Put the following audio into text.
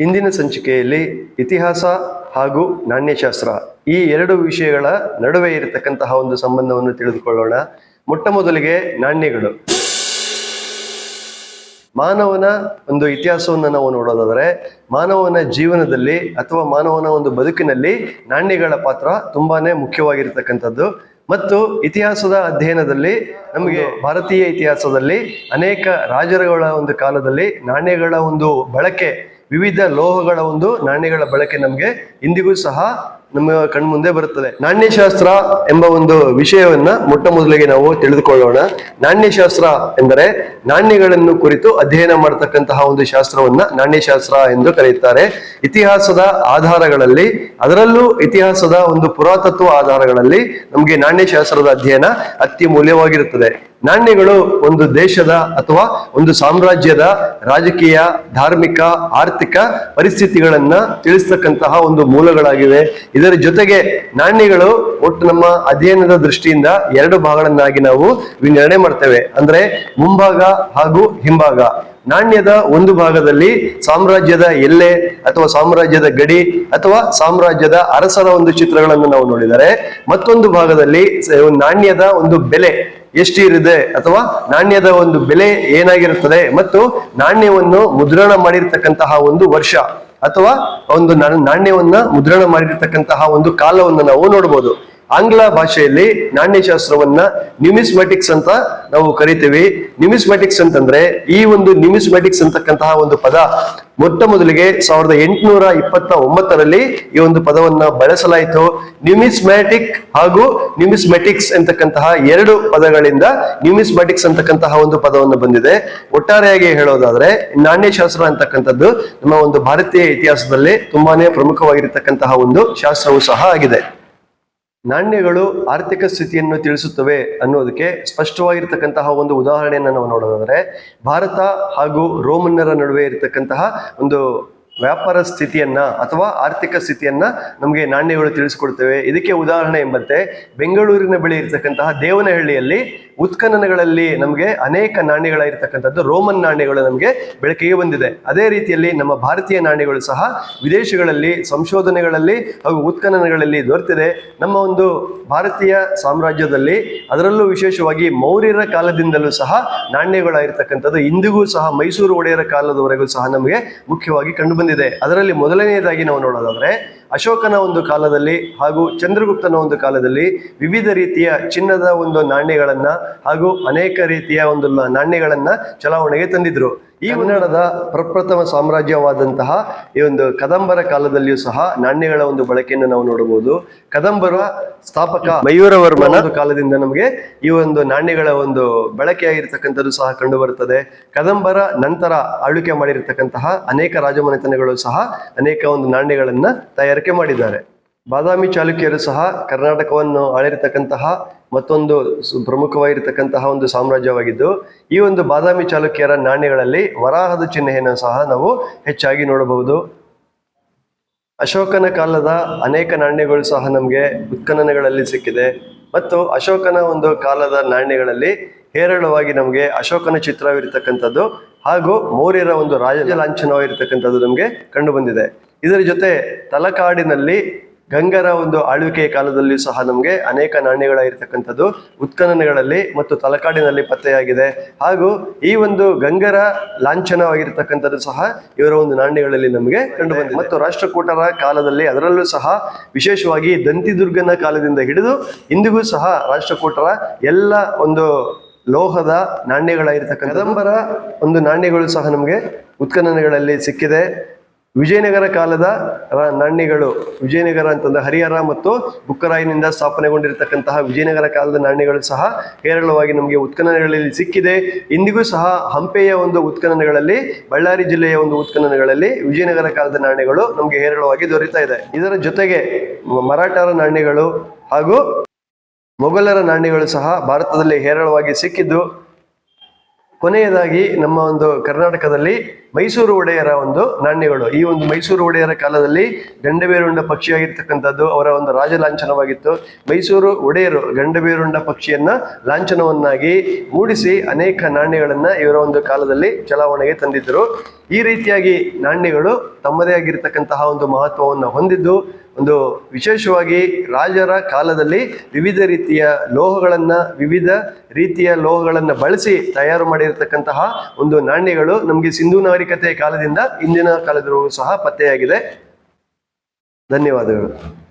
ಇಂದಿನ ಸಂಚಿಕೆಯಲ್ಲಿ ಇತಿಹಾಸ ಹಾಗೂ ನಾಣ್ಯಶಾಸ್ತ್ರ ಈ ಎರಡು ವಿಷಯಗಳ ನಡುವೆ ಇರತಕ್ಕಂತಹ ಒಂದು ಸಂಬಂಧವನ್ನು ತಿಳಿದುಕೊಳ್ಳೋಣ. ಮೊಟ್ಟ ಮೊದಲಿಗೆ ನಾಣ್ಯಗಳು. ಮಾನವನ ಒಂದು ಇತಿಹಾಸವನ್ನು ನಾವು ನೋಡೋದಾದರೆ ಮಾನವನ ಜೀವನದಲ್ಲಿ ಅಥವಾ ಮಾನವನ ಒಂದು ಬದುಕಿನಲ್ಲಿ ನಾಣ್ಯಗಳ ಪಾತ್ರ ತುಂಬಾನೇ ಮುಖ್ಯವಾಗಿರ್ತಕ್ಕಂಥದ್ದು. ಮತ್ತು ಇತಿಹಾಸದ ಅಧ್ಯಯನದಲ್ಲಿ ನಮಗೆ ಭಾರತೀಯ ಇತಿಹಾಸದಲ್ಲಿ ಅನೇಕ ರಾಜರುಗಳ ಒಂದು ಕಾಲದಲ್ಲಿ ನಾಣ್ಯಗಳ ಒಂದು ಬಳಕೆ ವಿವಿಧ ಲೋಹಗಳ ಒಂದು ನಾಣ್ಯಗಳ ಬಳಕೆ ನಮಗೆ ಇಂದಿಗೂ ಸಹ ನಮ್ಮ ಕಣ್ಮುಂದೆ ಬರುತ್ತದೆ. ನಾಣ್ಯಶಾಸ್ತ್ರ ಎಂಬ ಒಂದು ವಿಷಯವನ್ನ ಮೊಟ್ಟ ಮೊದಲಿಗೆ ನಾವು ತಿಳಿದುಕೊಳ್ಳೋಣ. ನಾಣ್ಯಶಾಸ್ತ್ರ ಎಂದರೆ ನಾಣ್ಯಗಳನ್ನು ಕುರಿತು ಅಧ್ಯಯನ ಮಾಡತಕ್ಕಂತಹ ಒಂದು ಶಾಸ್ತ್ರವನ್ನ ನಾಣ್ಯಶಾಸ್ತ್ರ ಎಂದು ಕರೆಯುತ್ತಾರೆ. ಇತಿಹಾಸದ ಆಧಾರಗಳಲ್ಲಿ, ಅದರಲ್ಲೂ ಇತಿಹಾಸದ ಒಂದು ಪುರಾತತ್ವ ಆಧಾರಗಳಲ್ಲಿ ನಮಗೆ ನಾಣ್ಯಶಾಸ್ತ್ರದ ಅಧ್ಯಯನ ಅತ್ಯಮೂಲ್ಯವಾಗಿರುತ್ತದೆ ನಾಣ್ಯಗಳು ಒಂದು ದೇಶದ ಅಥವಾ ಒಂದು ಸಾಮ್ರಾಜ್ಯದ ರಾಜಕೀಯ, ಧಾರ್ಮಿಕ, ಆರ್ಥಿಕ ಪರಿಸ್ಥಿತಿಗಳನ್ನ ತಿಳಿಸ್ತಕ್ಕಂತಹ ಒಂದು ಮೂಲಗಳಾಗಿವೆ. ಇದರ ಜೊತೆಗೆ ನಾಣ್ಯಗಳು ಒಟ್ಟು ನಮ್ಮ ಅಧ್ಯಯನದ ದೃಷ್ಟಿಯಿಂದ ಎರಡು ಭಾಗಗಳನ್ನಾಗಿ ನಾವು ವಿಂಗಡಣೆ ಮಾಡ್ತೇವೆ. ಅಂದ್ರೆ ಮುಂಭಾಗ ಹಾಗೂ ಹಿಂಭಾಗ. ನಾಣ್ಯದ ಒಂದು ಭಾಗದಲ್ಲಿ ಸಾಮ್ರಾಜ್ಯದ ಎಲ್ಲೆ ಅಥವಾ ಸಾಮ್ರಾಜ್ಯದ ಗಡಿ ಅಥವಾ ಸಾಮ್ರಾಜ್ಯದ ಅರಸರ ಒಂದು ಚಿತ್ರಗಳನ್ನು ನಾವು ನೋಡಿದರೆ, ಮತ್ತೊಂದು ಭಾಗದಲ್ಲಿ ನಾಣ್ಯದ ಒಂದು ಬೆಲೆ ಎಷ್ಟು ಇರಿದೆ ಅಥವಾ ನಾಣ್ಯದ ಒಂದು ಬೆಲೆ ಏನಾಗಿರುತ್ತದೆ ಮತ್ತು ನಾಣ್ಯವನ್ನು ಮುದ್ರಣ ಮಾಡಿರ್ತಕ್ಕಂತಹ ಒಂದು ವರ್ಷ. ಅಥವಾ ಒಂದು ನಾಣ್ಯವನ್ನ ಮುದ್ರಣ ಮಾಡಿರ್ತಕ್ಕಂತಹ ಒಂದು ಕಾಲವನ್ನು ನಾವು ನೋಡಬಹುದು ಆಂಗ್ಲ ಭಾಷೆಯಲ್ಲಿ ನಾಣ್ಯಶಾಸ್ತ್ರವನ್ನ ನ್ಯೂಮಿಸ್ಮೆಟಿಕ್ಸ್ ಅಂತ ನಾವು ಕರಿತೀವಿ. ನ್ಯೂಮಿಸ್ಮೆಟಿಕ್ಸ್ ಅಂತಂದ್ರೆ ಈ ಒಂದು ನ್ಯೂಮಿಸ್ಮೆಟಿಕ್ಸ್ ಅಂತಕ್ಕಂತಹ ಒಂದು ಪದ ಮೊಟ್ಟ ಮೊದಲಿಗೆ ಸಾವಿರದ ಎಂಟುನೂರ ಇಪ್ಪತ್ತ ಒಂಬತ್ತರಲ್ಲಿ ಈ ಒಂದು ಪದವನ್ನ ಬಳಸಲಾಯಿತು. ನ್ಯೂಮಿಸ್ಮ್ಯಾಟಿಕ್ ಹಾಗೂ ನ್ಯೂಮಿಸ್ಮೆಟಿಕ್ಸ್ ಅಂತಕ್ಕಂತಹ ಎರಡು ಪದಗಳಿಂದ ನ್ಯೂಮಿಸ್ಮೆಟಿಕ್ಸ್ ಅಂತಕ್ಕಂತಹ ಒಂದು ಪದವನ್ನು ಬಂದಿದೆ. ಒಟ್ಟಾರೆಯಾಗಿ ಹೇಳೋದಾದ್ರೆ ನಾಣ್ಯಶಾಸ್ತ್ರ ಅಂತಕ್ಕಂಥದ್ದು ನಮ್ಮ ಒಂದು ಭಾರತೀಯ ಇತಿಹಾಸದಲ್ಲಿ ತುಂಬಾನೇ ಪ್ರಮುಖವಾಗಿರತಕ್ಕಂತಹ ಒಂದು ಶಾಸ್ತ್ರವೂ ಸಹ ಆಗಿದೆ. ನಾಣ್ಯಗಳು ಆರ್ಥಿಕ ಸ್ಥಿತಿಯನ್ನು ತಿಳಿಸುತ್ತವೆ ಅನ್ನೋದಕ್ಕೆ ಸ್ಪಷ್ಟವಾಗಿರ್ತಕ್ಕಂತಹ ಒಂದು ಉದಾಹರಣೆಯನ್ನು ನಾವು ನೋಡೋದಾದರೆ ಭಾರತ ಹಾಗೂ ರೋಮನ್ನರ ನಡುವೆ ಇರತಕ್ಕಂತಹ ಒಂದು ವ್ಯಾಪಾರ ಸ್ಥಿತಿಯನ್ನ ಅಥವಾ ಆರ್ಥಿಕ ಸ್ಥಿತಿಯನ್ನ ನಮಗೆ ನಾಣ್ಯಗಳು ತಿಳಿಸ್ಕೊಡ್ತೇವೆ ಇದಕ್ಕೆ ಉದಾಹರಣೆ ಎಂಬಂತೆ ಬೆಂಗಳೂರಿನ ಬಳಿ ಇರತಕ್ಕಂತಹ ದೇವನಹಳ್ಳಿಯಲ್ಲಿ ಉತ್ಖನನಗಳಲ್ಲಿ ನಮಗೆ ಅನೇಕ ನಾಣ್ಯಗಳಿರ್ತಕ್ಕಂಥದ್ದು ರೋಮನ್ ನಾಣ್ಯಗಳು ನಮಗೆ ಬೆಳಕಿಗೆ ಬಂದಿದೆ. ಅದೇ ರೀತಿಯಲ್ಲಿ ನಮ್ಮ ಭಾರತೀಯ ನಾಣ್ಯಗಳು ಸಹ ವಿದೇಶಗಳಲ್ಲಿ, ಸಂಶೋಧನೆಗಳಲ್ಲಿ ಹಾಗೂ ಉತ್ಖನನಗಳಲ್ಲಿ ದೊರೆತಿದೆ. ನಮ್ಮ ಒಂದು ಭಾರತೀಯ ಸಾಮ್ರಾಜ್ಯದಲ್ಲಿ ಅದರಲ್ಲೂ ವಿಶೇಷವಾಗಿ ಮೌರ್ಯರ ಕಾಲದಿಂದಲೂ ಸಹ ನಾಣ್ಯಗಳಾಗಿರ್ತಕ್ಕಂಥದ್ದು ಇಂದಿಗೂ ಸಹ ಮೈಸೂರು ಒಡೆಯರ ಕಾಲದವರೆಗೂ ಸಹ ನಮಗೆ ಮುಖ್ಯವಾಗಿ ಕಂಡುಬಂದಿದೆ ಅದರಲ್ಲಿ ಮೊದಲನೆಯದಾಗಿ ನಾವು ನೋಡೋದಾದ್ರೆ ಅಶೋಕನ ಒಂದು ಕಾಲದಲ್ಲಿ ಹಾಗೂ ಚಂದ್ರಗುಪ್ತನ ಒಂದು ಕಾಲದಲ್ಲಿ ವಿವಿಧ ರೀತಿಯ ಚಿನ್ನದ ಒಂದು ನಾಣ್ಯಗಳನ್ನು ಹಾಗೂ ಅನೇಕ ರೀತಿಯ ಒಂದು ನಾಣ್ಯಗಳನ್ನು ಚಲಾವಣೆಗೆ ತಂದಿದ್ರು. ಈ ಕನ್ನಡದ ಪ್ರಪ್ರಥಮ ಸಾಮ್ರಾಜ್ಯವಾದಂತಹ ಈ ಒಂದು ಕದಂಬರ ಕಾಲದಲ್ಲಿಯೂ ಸಹ ನಾಣ್ಯಗಳ ಒಂದು ಬಳಕೆಯನ್ನು ನಾವು ನೋಡಬಹುದು. ಕದಂಬರ ಸ್ಥಾಪಕ ಮಯೂರವರ್ಮನ ಕಾಲದಿಂದ ನಮಗೆ ಈ ಒಂದು ನಾಣ್ಯಗಳ ಒಂದು ಬಳಕೆಯಾಗಿರ್ತಕ್ಕಂಥದ್ದು ಸಹ ಕಂಡು ಬರುತ್ತದೆ ಕದಂಬರ ನಂತರ ಆಳ್ವಿಕೆ ಮಾಡಿರ್ತಕ್ಕಂತಹ ಅನೇಕ ರಾಜಮನೆತನಗಳು ಸಹ ಅನೇಕ ಒಂದು ನಾಣ್ಯಗಳನ್ನ ತಯಾರಿಕೆ ಮಾಡಿದ್ದಾರೆ. ಬಾದಾಮಿ ಚಾಲುಕ್ಯರು ಸಹ ಕರ್ನಾಟಕವನ್ನು ಆಳಿರ್ತಕ್ಕಂತಹ ಮತ್ತೊಂದು ಪ್ರಮುಖವಾಗಿರ್ತಕ್ಕಂತಹ ಒಂದು ಸಾಮ್ರಾಜ್ಯವಾಗಿದ್ದು, ಈ ಒಂದು ಬಾದಾಮಿ ಚಾಲುಕ್ಯರ ನಾಣ್ಯಗಳಲ್ಲಿ ವರಾಹದ ಚಿಹ್ನೆಯನ್ನು ಸಹ ನಾವು ಹೆಚ್ಚಾಗಿ ನೋಡಬಹುದು. ಅಶೋಕನ ಕಾಲದ ಅನೇಕ ನಾಣ್ಯಗಳು ಸಹ ನಮಗೆ ಉತ್ಖನನಗಳಲ್ಲಿ ಸಿಕ್ಕಿದೆ. ಮತ್ತು ಅಶೋಕನ ಒಂದು ಕಾಲದ ನಾಣ್ಯಗಳಲ್ಲಿ ಹೇರಳವಾಗಿ ನಮಗೆ ಅಶೋಕನ ಚಿತ್ರವಿರತಕ್ಕಂಥದ್ದು ಹಾಗೂ ಮೌರ್ಯರ ಒಂದು ರಾಜ ಲಾಂಛನವಾಗಿರ್ತಕ್ಕಂಥದ್ದು ನಮಗೆ ಕಂಡುಬಂದಿದೆ. ಇದರ ಜೊತೆ ತಲಕಾಡಿನಲ್ಲಿ ಗಂಗರ ಒಂದು ಆಳ್ವಿಕೆಯ ಕಾಲದಲ್ಲಿ ಸಹ ನಮಗೆ ಅನೇಕ ನಾಣ್ಯಗಳಿರ್ತಕ್ಕಂಥದ್ದು ಉತ್ಖನನಗಳಲ್ಲಿ ಮತ್ತು ತಲಕಾಡಿನಲ್ಲಿ ಪತ್ತೆಯಾಗಿದೆ. ಹಾಗೂ ಈ ಒಂದು ಗಂಗರ ಲಾಂಛನವಾಗಿರ್ತಕ್ಕಂಥದ್ದು ಸಹ ಇವರ ಒಂದು ನಾಣ್ಯಗಳಲ್ಲಿ ನಮಗೆ ಕಂಡುಬಂದಿದೆ. ಮತ್ತು ರಾಷ್ಟ್ರಕೂಟರ ಕಾಲದಲ್ಲಿ ಅದರಲ್ಲೂ ಸಹ ವಿಶೇಷವಾಗಿ ದಂತಿದುರ್ಗನ ಕಾಲದಿಂದ ಹಿಡಿದು ಇಂದಿಗೂ ಸಹ ರಾಷ್ಟ್ರಕೂಟರ ಎಲ್ಲ ಒಂದು ಲೋಹದ ನಾಣ್ಯಗಳಾಗಿರ್ತಕ್ಕಂಥ ಕದಂಬರ ಒಂದು ನಾಣ್ಯಗಳು ಸಹ ನಮಗೆ ಉತ್ಖನನಗಳಲ್ಲಿ ಸಿಕ್ಕಿದೆ. ವಿಜಯನಗರ ಕಾಲದ ನಾಣ್ಯಗಳು. ವಿಜಯನಗರ ಅಂತಂದ್ರೆ ಹರಿಹರ ಮತ್ತು ಬುಕ್ಕರಾಯನಿಂದ ಸ್ಥಾಪನೆಗೊಂಡಿರತಕ್ಕಂತಹ ವಿಜಯನಗರ ಕಾಲದ ನಾಣ್ಯಗಳು ಸಹ ಹೇರಳವಾಗಿ ನಮಗೆ ಉತ್ಖನನಗಳಲ್ಲಿ ಸಿಕ್ಕಿದೆ. ಇಂದಿಗೂ ಸಹ ಹಂಪೆಯ ಒಂದು ಉತ್ಖನನಗಳಲ್ಲಿ, ಬಳ್ಳಾರಿ ಜಿಲ್ಲೆಯ ಒಂದು ಉತ್ಖನನಗಳಲ್ಲಿ ವಿಜಯನಗರ ಕಾಲದ ನಾಣ್ಯಗಳು ನಮಗೆ ಹೇರಳವಾಗಿ ದೊರೀತಾ ಇದೆ. ಇದರ ಜೊತೆಗೆ ಮರಾಠರ ನಾಣ್ಯಗಳು ಹಾಗೂ ಮೊಘಲರ ನಾಣ್ಯಗಳು ಸಹ ಭಾರತದಲ್ಲಿ ಹೇರಳವಾಗಿ ಸಿಕ್ಕಿದ್ದು. ಕೊನೆಯದಾಗಿ ನಮ್ಮ ಒಂದು ಕರ್ನಾಟಕದಲ್ಲಿ ಮೈಸೂರು ಒಡೆಯರ ಒಂದು ನಾಣ್ಯಗಳು. ಈ ಒಂದು ಮೈಸೂರು ಒಡೆಯರ ಕಾಲದಲ್ಲಿ ಗಂಡಬೇರುಂಡ ಪಕ್ಷಿಯಾಗಿರ್ತಕ್ಕಂಥದ್ದು ಅವರ ಒಂದು ರಾಜ ಲಾಂಛನವಾಗಿತ್ತು ಮೈಸೂರು ಒಡೆಯರು ಗಂಡಬೇರುಂಡ ಪಕ್ಷಿಯನ್ನ ಲಾಂಛನವನ್ನಾಗಿ ಮೂಡಿಸಿ ಅನೇಕ ನಾಣ್ಯಗಳನ್ನ ಇವರ ಒಂದು ಕಾಲದಲ್ಲಿ ಚಲಾವಣೆಗೆ ತಂದಿದ್ದರು. ಈ ರೀತಿಯಾಗಿ ನಾಣ್ಯಗಳು ತಮ್ಮದೇ ಆಗಿರ್ತಕ್ಕಂತಹ ಒಂದು ಮಹತ್ವವನ್ನು ಹೊಂದಿದ್ದು ಒಂದು ವಿಶೇಷವಾಗಿ ರಾಜರ ಕಾಲದಲ್ಲಿ ವಿವಿಧ ರೀತಿಯ ಲೋಹಗಳನ್ನು, ವಿವಿಧ ರೀತಿಯ ಲೋಹಗಳನ್ನು ಬಳಸಿ ತಯಾರು ಮಾಡಿರತಕ್ಕಂತಹ ಒಂದು ನಾಣ್ಯಗಳು ನಮಗೆ ಸಿಂಧೂ ನಾಗರಿಕತೆಯ ಕಾಲದಿಂದ ಇಂದಿನ ಕಾಲದವರೆಗೂ ಸಹ ಪತ್ತೆಯಾಗಿದೆ. ಧನ್ಯವಾದಗಳು.